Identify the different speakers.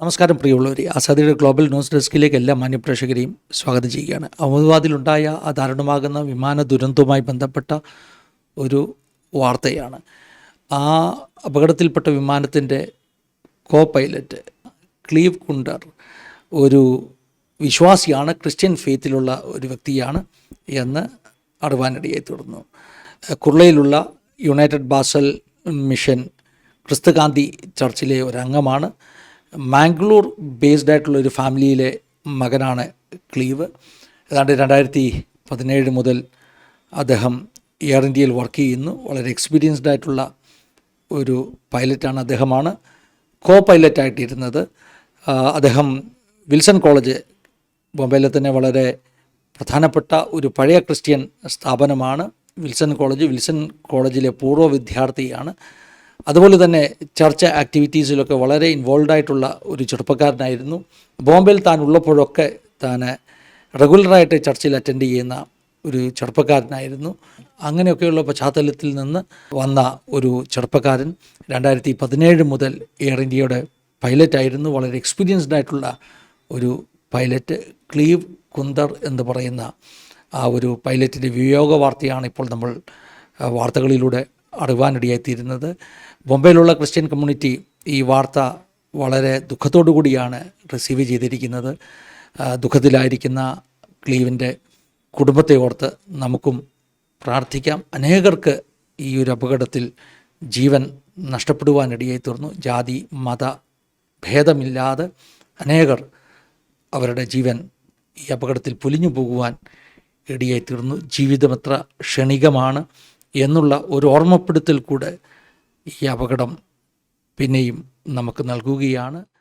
Speaker 1: നമസ്കാരം പ്രിയമുള്ളവരെ. ആസാദിയുടെ global news ഡെസ്കിലേക്ക് എല്ലാ മാന്യപ്രേക്ഷകരെയും സ്വാഗതം ചെയ്യുകയാണ്. അഹമ്മദാബാദിലുണ്ടായ ആ ദാരുണമാകുന്ന വിമാന ദുരന്തവുമായി ബന്ധപ്പെട്ട ഒരു വാർത്തയാണ്. ആ അപകടത്തിൽപ്പെട്ട വിമാനത്തിന്റെ കോ പൈലറ്റ് ക്ലീവ് കുണ്ടർ ഒരു വിശ്വാസിയാണ് ക്രിസ്ത്യൻ ഫെയ്ത്തിലുള്ള ഒരു വ്യക്തിയാണ് എന്ന് അറിവാനിടയായി തുടർന്നു. കുർളയിലുള്ള യുണൈറ്റഡ് ബാസൽ മിഷൻ ക്രിസ്തുഗാന്ധി ചർച്ചിലെ ഒരു അംഗമാണ് മാംഗ്ലൂർ ബേസ്ഡ് ആയിട്ടുള്ള ഒരു ഫാമിലിയിലെ മകനാണ് ക്ലീവ്. ഏതാണ്ട് രണ്ടായിരത്തി പതിനേഴ് മുതൽ അദ്ദേഹം എയർ ഇന്ത്യയിൽ വർക്ക് ചെയ്യുന്നു. വളരെ എക്സ്പീരിയൻസ്ഡ് ആയിട്ടുള്ള ഒരു പൈലറ്റാണ് അദ്ദേഹമാണ്. കോ പൈലറ്റായിട്ടിരുന്നത് അദ്ദേഹം വിൽസൺ കോളേജ് ബോംബെയിലെ തന്നെ വളരെ പ്രധാനപ്പെട്ട ഒരു പഴയ ക്രിസ്ത്യൻ സ്ഥാപനമാണ്. വിൽസൺ കോളേജ് വിൽസൺ കോളേജിലെ പൂർവ വിദ്യാർത്ഥിയാണ്. അതുപോലെ തന്നെ ചർച്ച ആക്ടിവിറ്റീസിലൊക്കെ വളരെ ഇൻവോൾവ് ആയിട്ടുള്ള ഒരു ചെറുപ്പക്കാരനായിരുന്നു. ബോംബെയിൽ താൻ ഉള്ളപ്പോഴൊക്കെ താൻ റെഗുലറായിട്ട് ചർച്ചിൽ അറ്റൻഡ് ചെയ്യുന്ന ഒരു ചെറുപ്പക്കാരനായിരുന്നു. അങ്ങനെയൊക്കെയുള്ള പശ്ചാത്തലത്തിൽ നിന്ന് വന്ന ഒരു ചെറുപ്പക്കാരൻ രണ്ടായിരത്തി പതിനേഴ് മുതൽ എയർ ഇന്ത്യയുടെ പൈലറ്റായിരുന്നു വളരെ എക്സ്പീരിയൻസ്ഡ് ആയിട്ടുള്ള ഒരു പൈലറ്റ് ക്ലീവ് കുന്ദർ എന്ന് പറയുന്ന ആ ഒരു പൈലറ്റിന്റെ വിയോഗ വാർത്തയാണ് ഇപ്പോൾ നമ്മൾ വാർത്തകളിലൂടെ അറിവാനിടയായിത്തീരുന്നത്. ബോംബെയിലുള്ള ക്രിസ്ത്യൻ കമ്മ്യൂണിറ്റി ഈ വാർത്ത വളരെ ദുഃഖത്തോടു കൂടിയാണ് റിസീവ് ചെയ്തിരിക്കുന്നത്. ദുഃഖത്തിലായിരിക്കുന്ന ക്ലീവിന്റെ കുടുംബത്തെ ഓർത്ത് നമുക്കും പ്രാർത്ഥിക്കാം. അനേകർക്ക് ഈ ഒരു അപകടത്തിൽ ജീവൻ നഷ്ടപ്പെടുവാനിടയായി തീർന്നു ജാതി മത ഭേദമില്ലാതെ അനേകർ അവരുടെ ജീവൻ ഈ അപകടത്തിൽ പൊലിഞ്ഞു പോകുവാൻ ഇടയായി തീർന്നു ജീവിതമത്ര ക്ഷണികമാണ്. എന്നുള്ള ഒരു ഓർമ്മപ്പെടുത്തൽ കൂടെ ഈ അപകടം പിന്നെയും നമുക്ക് നൽകുകയാണ്.